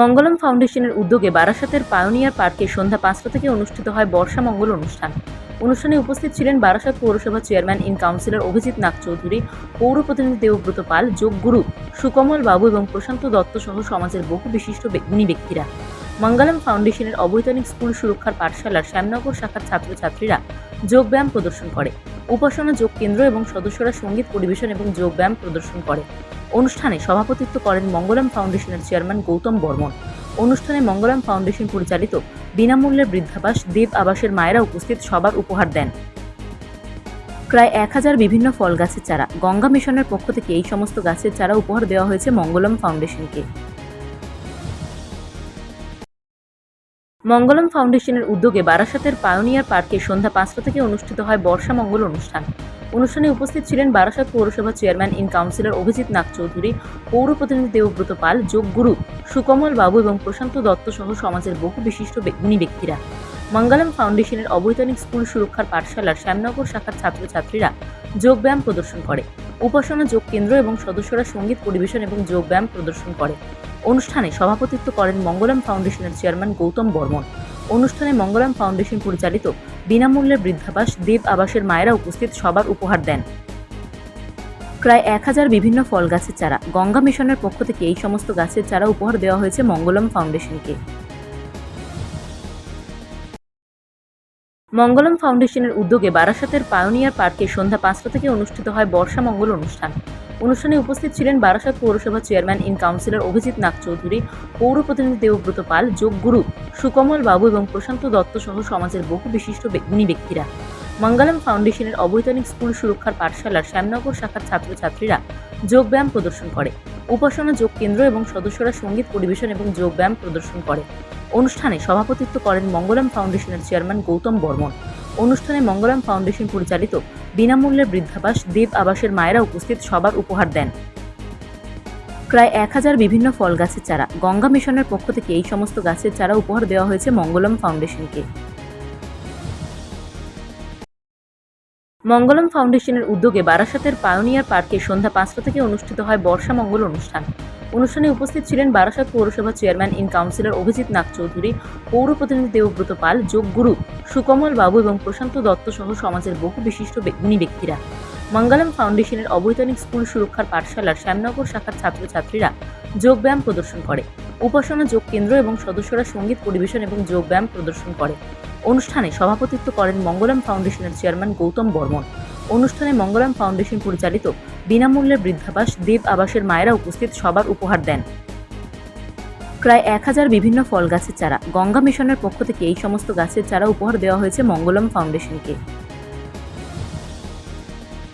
মঙ্গলম ফাউন্ডেশনের উদ্যোগে বারাসাতের পায়োনিয়ার পার্কে সন্ধ্যা পাঁচটা থেকে অনুষ্ঠিত হয় বর্ষা মঙ্গল অনুষ্ঠান। অনুষ্ঠানে উপস্থিত ছিলেন বারাসাত পৌরসভা chairman in councillor Abhijit Nag Chowdhury, পৌর প্রতিনিধি দেবব্রত পাল যোগগুরু সুকমল বাবু এবং প্রশান্ত দত্ত সহ সমাজের বহু বিশিষ্ট গুণী ব্যক্তিরা। মঙ্গলম ফাউন্ডেশনের অবৈতনিক স্কুল সুরক্ষার পাঠশালার শ্যামনগর শাখার ছাত্রছাত্রীরা যোগব্যায়াম প্রদর্শন করে। উপাসনা যোগ কেন্দ্র এবং সদস্যরা সংগীত পরিবেশন এবং যোগব্যায়াম প্রদর্শন করে। অনুষ্ঠানে সভাপতিত্ব করেন মঙ্গলম ফাউন্ডেশনের চেয়ারম্যান গৌতম বর্মন। অনুষ্ঠানে মঙ্গলম ফাউন্ডেশন পরিচালিত বিনামূল্যের বৃদ্ধাবাস দেব আবাসের মায়েরা উপস্থিত সবার উপহার দেন। প্রায় এক হাজার বিভিন্ন ফল গাছের চারা, গঙ্গা মিশনের পক্ষ থেকে এই সমস্ত গাছের চারা উপহার দেওয়া হয়েছে মঙ্গলম ফাউন্ডেশনকে। মঙ্গলম ফাউন্ডেশনের উদ্যোগে বারাসাতের পায়োনিয়ার পার্কে সন্ধ্যা পাঁচটা থেকে অনুষ্ঠিত হয় বর্ষা মঙ্গল অনুষ্ঠান। অনুষ্ঠানে উপস্থিত ছিলেন বারাসাত পৌরসভা chairman in councillor Abhijit Nag Chowdhury, পৌর প্রতিনিধি দেবব্রত পাল, যোগগুরু সুকমল বাবু এবং প্রশান্ত দত্ত সহ সমাজের বহু বিশিষ্ট গুণী ব্যক্তিরা। মঙ্গলম ফাউন্ডেশনের অবৈতনিক স্কুল সুরক্ষার পাঠশালার শ্যামনগর শাখার ছাত্রছাত্রীরা যোগব্যায়াম প্রদর্শন করে। উপাসনা যোগ কেন্দ্র এবং সদস্যরা সংগীত পরিবেশন এবং যোগব্যায়াম প্রদর্শন করে। অনুষ্ঠানে সভাপতিত্ব করেন মঙ্গলম ফাউন্ডেশনের চেয়ারম্যান গৌতম বর্মন। অনুষ্ঠানে মঙ্গলম ফাউন্ডেশন পরিচালিত বিনামূল্যের বৃদ্ধাবাস দেব আবাসের মায়েরা উপস্থিত সবার উপহার দেন। প্রায় এক হাজার বিভিন্ন ফল গাছের চারা, গঙ্গা মিশনের পক্ষ থেকে এই সমস্ত গাছের চারা উপহার দেওয়া হয়েছে মঙ্গলম ফাউন্ডেশনকে। মঙ্গলম ফাউন্ডেশনের উদ্যোগে বারাসাতের পায়োনিয়ার পার্কে সন্ধ্যা পাঁচটা থেকে অনুষ্ঠিত হয় বর্ষা মঙ্গল অনুষ্ঠান। অনুষ্ঠানে উপস্থিত ছিলেন বারাসাত পৌরসভা chairman in councillor Abhijit Nag Chowdhury, পৌর প্রতিনিধি দেবব্রত পাল যোগগুরু সুকমল বাবু এবং প্রশান্ত দত্ত সহ সমাজের বহু বিশিষ্ট গুণী ব্যক্তিরা। মঙ্গলম ফাউন্ডেশনের অবৈতনিক স্কুল সুরক্ষার পাঠশালার শ্যামনগর শাখার ছাত্রছাত্রীরা যোগব্যায়াম প্রদর্শন করে। উপাসনা যোগ কেন্দ্র এবং সদস্যরা সংগীত পরিবেশন এবং যোগব্যায়াম প্রদর্শন করে। অনুষ্ঠানে সভাপতিত্ব করেন মঙ্গলম ফাউন্ডেশনের চেয়ারম্যান গৌতম বর্মন। অনুষ্ঠানে মঙ্গলম ফাউন্ডেশন পরিচালিত বিনামূল্যের বৃদ্ধাবাস দেব আবাসের মায়েরা উপস্থিত সবার উপহার দেন। প্রায় এক হাজার বিভিন্ন ফল গাছের চারা, গঙ্গা মিশনের পক্ষ থেকে এই সমস্ত গাছের চারা উপহার দেওয়া হয়েছে মঙ্গলম ফাউন্ডেশনকে। মঙ্গলম ফাউন্ডেশনের উদ্যোগে বারাসাতের পায়োনিয়ার পার্কে সন্ধ্যা পাঁচটা থেকে অনুষ্ঠিত হয় বর্ষা মঙ্গল অনুষ্ঠান। অনুষ্ঠানে উপস্থিত ছিলেন বারাসাত পৌরসভা chairman in councillor Abhijit Nag Chowdhury, পৌর প্রতিনিধি দেবব্রত পাল, যোগগুরু সুকমল বাবু এবং প্রশান্ত দত্ত সহ সমাজের বহু বিশিষ্ট গুণী ব্যক্তিরা। মঙ্গলম ফাউন্ডেশনের অবৈতনিক স্কুল সুরক্ষার পাঠশালার শ্যামনগর শাখার ছাত্রছাত্রীরা যোগব্যায়াম প্রদর্শন করে। উপাসনা যোগ কেন্দ্র এবং সদস্যরা সংগীত পরিবেশন এবং যোগব্যায়াম প্রদর্শন করে। অনুষ্ঠানে সভাপতিত্ব করেন মঙ্গলম ফাউন্ডেশনের চেয়ারম্যান গৌতম বর্মন। অনুষ্ঠানে মঙ্গলম ফাউন্ডেশন পরিচালিত বিনামূল্যে বৃদ্ধাবাস দেব আবাসের মায়েরা উপস্থিত সবার উপহার দেন। প্রায় এক হাজার বিভিন্ন ফল গাছের চারা, গঙ্গা মিশনের পক্ষ থেকে এই সমস্ত গাছের চারা উপহার দেওয়া হয়েছে মঙ্গলম ফাউন্ডেশনকে।